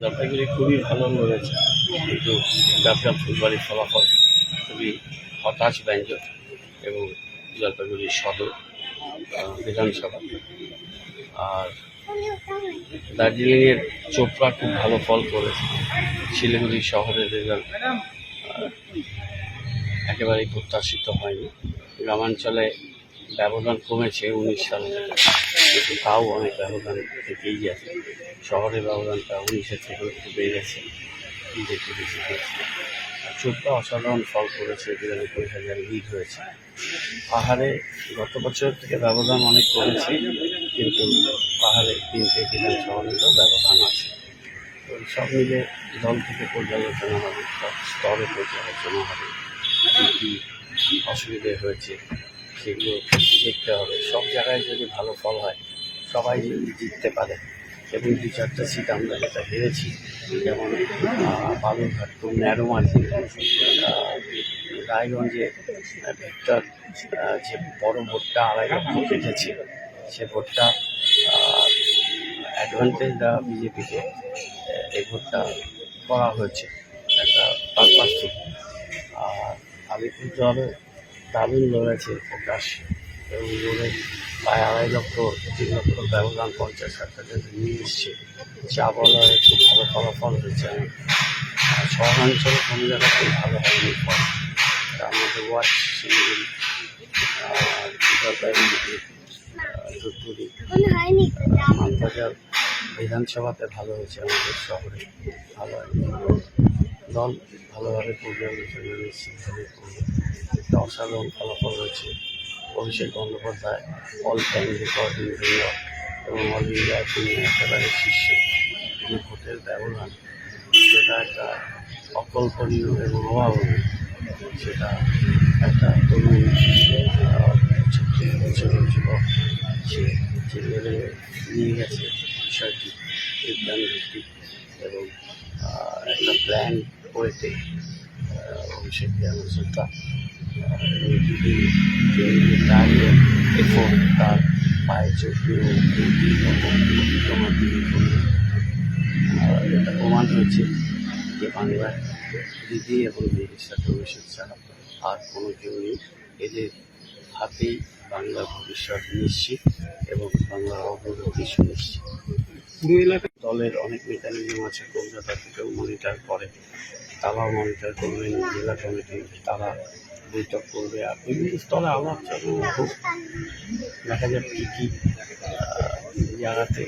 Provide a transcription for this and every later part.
জলপাইগুড়ি খুবই ভালো রয়েছে কিন্তু ডাক্তার ফুলবাড়ির ফলাফল খুবই হতাশ ব্যঞ্জক এবং জলপাইগুড়ির সদর বিধানসভা। আর দার্জিলিংয়ের চোপড়া খুব ভালো ফল করেছে। শিলিগুড়ি শহরের রেজাল্ট একেবারেই প্রত্যাশিত হয়নি। গ্রামাঞ্চলে ব্যবধান কমেছে উনিশ সাল থেকে কিন্তু তাও অনেক ব্যবধান থেকেই গেছে। শহরের ব্যবধানটা উনিশের থেকে একটু বেড়েছে বিজেপি বেশি আর চোপড়া অসাধারণ ফল করেছে, বিরানব্বই হাজার লিড হয়েছে। পাহাড়ে গত বছর থেকে ব্যবধান অনেক কমেছে, কিন্তু পাহাড়ে তিনটে বিধানসভা নিলেও ব্যবধান আছে। তো সব মিলে দল থেকে পর্যালোচনা হবে, সব স্তরে পর্যালোচনা হবে, কী কী অসুবিধে হয়েছে সেগুলো দেখতে হবে। সব জায়গায় যদি ভালো ফল হয়, সবাই জিততে পারে। এবং দু চারটা সিট আমরা যেটা হেরেছি যেমন বালুরঘাট খুব ন্যারো রায়গঞ্জে ভেক্টর যে বড় ভোটটা আড়াই লক্ষ কেটেছে, সে ভোটটা অ্যাডভান্টেজ দেওয়া বিজেপিকে এই ভোটটা করা হয়েছে। একটা পারপাস আর আলিপুরদুয়ারে দারুণ লড়েছে প্রকাশ। এবং লড়ে প্রায় আড়াই লক্ষ তিন লক্ষ ব্যবধান পঞ্চাশ হাজার নিয়ে এসছে। চা বলার খুব ভালো ফলাফল হয়েছে আর শহরাঞ্চলে কোনো জায়গাতেই ভালো হয়নি ফল। আমাদের জলপাইগুড়ি আহ, ধূপগুড়ি বিধানসভাতে ভালো হয়েছে আমাদের শহরে। ভালো। দল ভালোভাবে নিশ্চিতভাবে করবে অসাধারণ ফলাফল হয়েছে। Abhishek Bandyopadhyay, all time record India এবং অল ইন্ডিয়া তিনি একেবারে শীর্ষে যে ভোটের ব্যবধান, সেটা একটা অকল্পনীয় এবং অভাবনীয়। সেটা একটা তরুণ ছত্রিশ বছরের যুবক সে যে লেভেলে নিয়ে গেছে বিষয়টি বিজ্ঞান ভিত্তিক এবং একটা প্ল্যান করেতে অভিষেক জ্ঞানসত্তা প্রমাণ হয়েছে যে বাংলায় দিদি এবং সাথে ছাড়া আর কোনো কেউ নেই এদের হাতেই বাংলার ভবিষ্যৎ নিশ্চিত এবং বাংলার অগ্রগতি সুনিশ্চিত পুরো দলের অনেক মেকানিজম আছে, কলকাতা থেকেও মনিটর করে, তারাও মনিটর করবেন জেলা কমিটি তারা বৈঠক করবে। আর বিভিন্ন স্তরে আলাপ চালানো হোক দেখা যাক কী কী জায়গাতে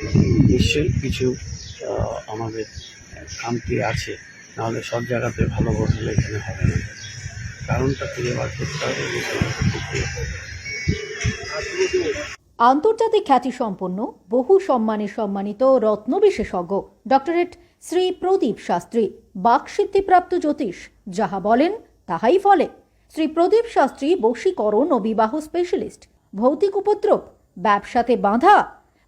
নিশ্চয়ই কিছু আমাদের খামতি আছে। নাহলে সব জায়গাতে ভালো হলে এখানে হবে না। কারণটা খুঁজে বার করতে হবে আন্তর্জাতিক খ্যাতিসম্পন্ন, বহু সম্মানে সম্মানিত রত্ন বিশেষজ্ঞ ডক্টরেট শ্রী প্রদীপ শাস্ত্রী, বাকসিদ্ধিপ্রাপ্ত জ্যোতিষ, যাহা বলেন, তাহাই ফলে। শ্রী প্রদীপ শাস্ত্রী বশীকরণ ও বিবাহ স্পেশালিস্ট ভৌতিক উপদ্রব, ব্যবসাতে বাঁধা,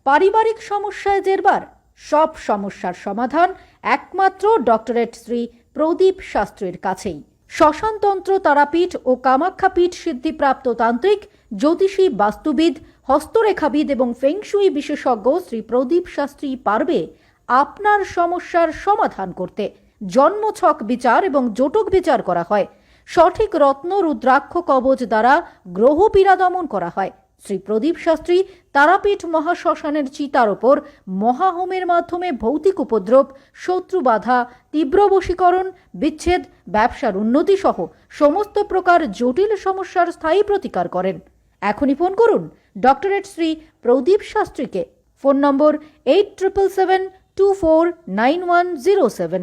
পারিবারিক সমস্যায় জেরবার, সব সমস্যার সমাধান একমাত্র ডক্টরেট শ্রী প্রদীপ শাস্ত্রীর কাছেই। শ্মশানতন্ত্র তারাপীঠ ও কামাখ্যাপীঠ সিদ্ধিপ্রাপ্ত তান্ত্রিক, জ্যোতিষী, বাস্তুবিদ, হস্তরেখাবিদ এবং ফেংশুই বিশেষজ্ঞ শ্রী প্রদীপ শাস্ত্রী পারবে আপনার সমস্যার সমাধান করতে। জন্মছক বিচার এবং জোটক বিচার করা হয়। সঠিক রত্ন রুদ্রাক্ষ কবচ দ্বারা গ্রহ পীড়া দমন করা হয়। শ্রী প্রদীপ শাস্ত্রী তারাপীঠ মহাশ্মশানের চিতার ওপর মহাহোমের মাধ্যমে ভৌতিক উপদ্রব, শত্রু বাধা, তীব্র বশীকরণ, বিচ্ছেদ, ব্যবসার উন্নতি সহ সমস্ত প্রকার জটিল সমস্যার স্থায়ী প্রতিকার করেন। এখনই ফোন করুন ডক্টরেট শ্রী প্রদীপ শাস্ত্রীকে। Phone number eight triple seven two four nine one zero seven.